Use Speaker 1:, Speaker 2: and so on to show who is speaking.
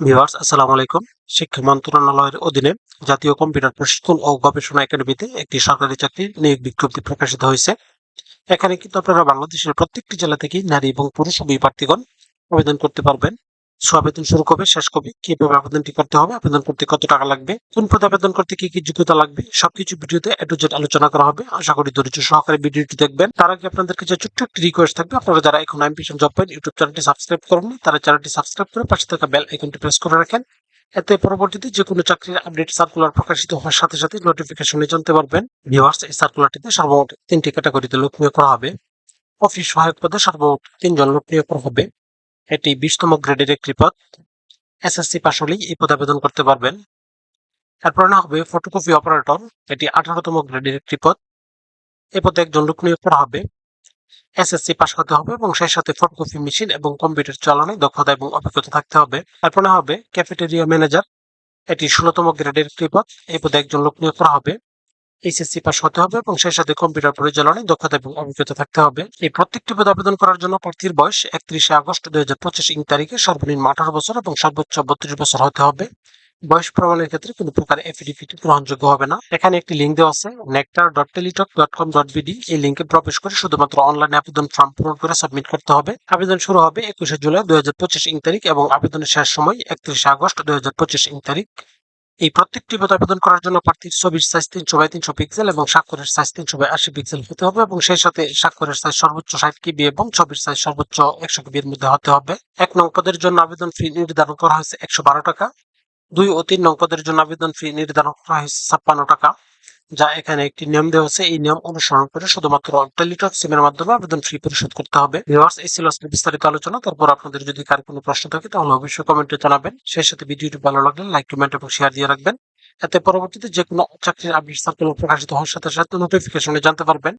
Speaker 1: Viewers, আসসালামু আলাইকুম। শিক্ষা মন্ত্রণালয়ের অধীনে জাতীয় কম্পিউটার প্রশিক্ষণ ও গবেষণা একাডেমিতে একটি সরকারি চাকরির নিয়োগ বিজ্ঞপ্তি প্রকাশিত হয়েছে। এখানে কিন্তু আপনারা বাংলাদেশের প্রত্যেকটি জেলা থেকে নারী এবং পুরুষ উভয় আবেদন করতে পারবেন। আবেদন শুরু কবে? শেষ কবে? কীভাবে আবেদনটি করতে হবে? আবেদন করতে কত টাকা লাগবে? কোন পদে আবেদন করতে কি কি যোগ্যতা লাগবে? সবকিছু ভিডিওতে এ টু জেড আলোচনা করা হবে। আশা করি ধৈর্য সহকারে ভিডিওটি দেখবেন। তার আগে আপনাদের কাছে ছোট্ট একটি রিকোয়েস্ট থাকবে, আপনারা যারা এখন অ্যাম্বিশন জব পাইন ইউটিউব চ্যানেলটি সাবস্ক্রাইব করেননি তারা চ্যানেলটি সাবস্ক্রাইব করে পাশে থাকা বেল আইকনটি প্রেস করে রাখেন। এতে পরবর্তীতে যে কোনো চাকরির আপডেট সার্কুলার প্রকাশিত হওয়ার সাথে সাথে নোটিফিকেশনে জানতে পারবেন। ভিউয়ার্স এই সার্কুলারটিতে সর্বমোট তিনটি ক্যাটাগরিতে লোক নিয়োগ করা হবে। অফিস সহায়ক পদে সর্বমোট তিনজন লোক নিয়োগ করা হবে। এটি বিশতম গ্রেডের একটি পদ। এসএসসি পাশ হলেই এই পদে আবেদন করতে পারবেন। এরপর না হবে ফটোকপি অপারেটর এটি আঠারোতম গ্রেডের একটি পদ। এ পদে একজন লোক নিয়োগ করা হবে। এসএসসি পাশ করতে হবে এবং সেই সাথে ফটোকপি মেশিন এবং কম্পিউটার চালানো, দক্ষতা এবং অভিজ্ঞতা থাকতে হবে। এরপর না হবে ক্যাফেটেরিয়া ম্যানেজার এটি ষোলতম গ্রেডের একটি পদ। এই পদে একজন লোক নিয়োগ করা হবে। এইচএসসি পাস হতে হবে এবং সেই সাথে কম্পিউটার পরিচালনায় দক্ষতা এবং অভিজ্ঞতা থাকতে হবে। এই প্রত্যেকটি পদে আবেদন করার জন্য প্রার্থীর বয়স একত্রিশে আগস্ট দুই হাজার পঁচিশ ইং তারিখে সর্বনিম্ন আঠারো বছর এবং সর্বোচ্চ বত্রিশ বছর হতে হবে। বয়স প্রমাণের ক্ষেত্রে কোনো প্রকার এফিডেভিট গ্রহণযোগ্য হবে না। এখানে একটি লিঙ্ক দেওয়া আছে nectar dot Teletalk dot com dot BD এই লিঙ্কে প্রবেশ করে শুধুমাত্র অনলাইনে আবেদন ফর্ম পূরণ করে সাবমিট করতে হবে। আবেদন শুরু হবে একুশে জুলাই দুই হাজার পঁচিশ ইং তারিখ এবং আবেদনের শেষ সময় একত্রিশে আগস্ট দুই হাজার পঁচিশ ইং তারিখ। এই প্রত্যেকটি পদ আবেদন করার জন্য প্রার্থীর ছবির সাইজ তিনশো বাই তিনশো পিক্সেল এবং স্বাক্ষরের সাইজ তিনশো বাই আশি পিক্সেল হতে হবে এবং সেই সাথে স্বাক্ষরের সাইজ সর্বোচ্চ ষাট কিবি এবং ছবির সাইজ সর্বোচ্চ একশো কিবির মধ্যে হতে হবে। এক নং পদের জন্য আবেদন ফি নির্ধারণ করা হয়েছে একশো বারো টাকা। দুই ও তিন নং পদের জন্য আবেদন ফি নির্ধারণ করা হয়েছে ছাপ্পান্ন টাকা। যা এখানে একটি নিয়ম দেওয়া হচ্ছে এই নিয়ম অনুসরণ করে শুধুমাত্র টেলিটক সিমের মাধ্যমে আবেদন ফি পরিশোধ করতে হবে। ভিউয়ার্স, এই ছিল বিস্তারিত আলোচনা। তারপর আপনাদের যদি কার কোনো প্রশ্ন থাকে, তাহলে অবশ্যই কমেন্টে জানাবেন। সেই সাথে ভিডিওটি ভালো লাগলে লাইক কমেন্ট এবং শেয়ার দিয়ে রাখবেন। এতে পরবর্তীতে যে কোনো চাকরির আপডেট সার্কুলার প্রকাশিত হওয়ার সাথে সাথে নোটিফিকেশনে জানতে পারবেন।